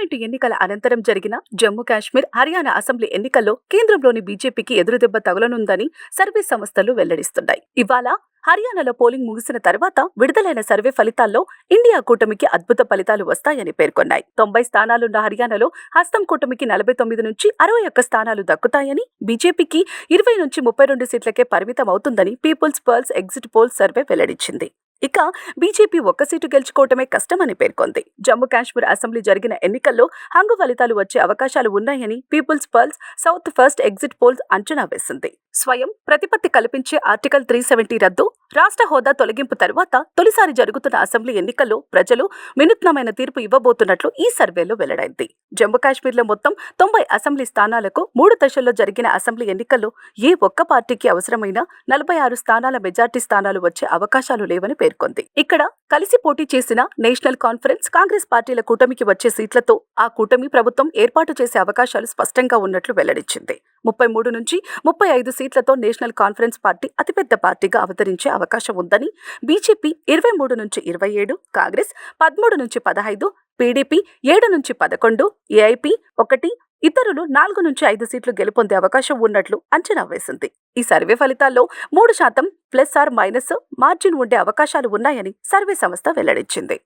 Parliament ఎన్నికల అనంతరం జరిగిన జమ్మూ కాశ్మీర్ హర్యానా అసెంబ్లీ ఎన్నికల్లో కేంద్రంలోని బీజేపీకి ఎదురుదెబ్బ తగులనుందని సర్వే సంస్థలు వెల్లడిస్తున్నాయి. ఇవాళ హర్యానాలో పోలింగ్ ముగిసిన తర్వాత విడుదలైన సర్వే ఫలితాల్లో ఇండియా కూటమికి అద్భుత ఫలితాలు వస్తాయని పేర్కొన్నాయి. తొంభై స్థానాలున్న హర్యానాలో హస్తం కూటమికి నలభై తొమ్మిది నుంచి అరవై ఒక్క స్థానాలు దక్కుతాయని బీజేపీకి ఇరవై నుంచి ముప్పై రెండు సీట్లకే పరిమితం అవుతుందని People's Pulse exit poll survey వెల్లడించింది. ఇక బీజేపీ ఒక్క సీటు గెలుచుకోవటమే కష్టమని పేర్కొంది. జమ్మూ కాశ్మీర్ అసెంబ్లీ జరిగిన ఎన్నికల్లో హంగు ఫలితాలు వచ్చే అవకాశాలు ఉన్నాయని People's Pulse South First exit polls అంచనా వేసింది. స్వయం ప్రతిపత్తి కల్పించే ఆర్టికల్ త్రీ సెవెంటీ రద్దు రాష్ట్ర హోదా తొలగింపు తర్వాత తొలిసారి జరుగుతున్న అసెంబ్లీ ఎన్నికల్లో ప్రజలు వినూత్నమైన తీర్పు ఇవ్వబోతున్నట్లు ఈ సర్వేలో వెల్లడైంది. జమ్మూ కాశ్మీర్లో మొత్తం తొంభై అసెంబ్లీ స్థానాలకు మూడు దశల్లో జరిగిన అసెంబ్లీ ఎన్నికల్లో ఏ ఒక్క పార్టీకి అవసరమైన నలభై ఆరు స్థానాల మెజార్టీ స్థానాలు వచ్చే అవకాశాలు లేవని పేర్కొంది. ఇక్కడ కలిసి పోటీ చేసిన నేషనల్ కాన్ఫరెన్స్ కాంగ్రెస్ పార్టీల కూటమికి వచ్చే సీట్లతో ఆ కూటమి ప్రభుత్వం ఏర్పాటు చేసే అవకాశాలు స్పష్టంగా ఉన్నట్లు వెల్లడించింది. ముప్పై మూడు నుంచి ముప్పై ఐదు సీట్లతో నేషనల్ కాన్ఫరెన్స్ పార్టీ అతిపెద్ద పార్టీగా అవతరించే అవకాశం ఉందని బీజేపీ ఇరవై మూడు నుంచి ఇరవై ఏడు కాంగ్రెస్ పదమూడు నుంచి పదహైదు పీడీపీ ఏడు నుంచి పదకొండు ఏఐపీ ఒకటి ఇతరులు నాలుగు నుంచి ఐదు సీట్లు గెలుపొందే అవకాశం ఉన్నట్లు అంచనా వేసింది. ఈ సర్వే ఫలితాల్లో మూడు శాతం ప్లస్ ఆర్ మైనస్ మార్జిన్ ఉండే అవకాశాలు ఉన్నాయని సర్వే సంస్థ వెల్లడించింది.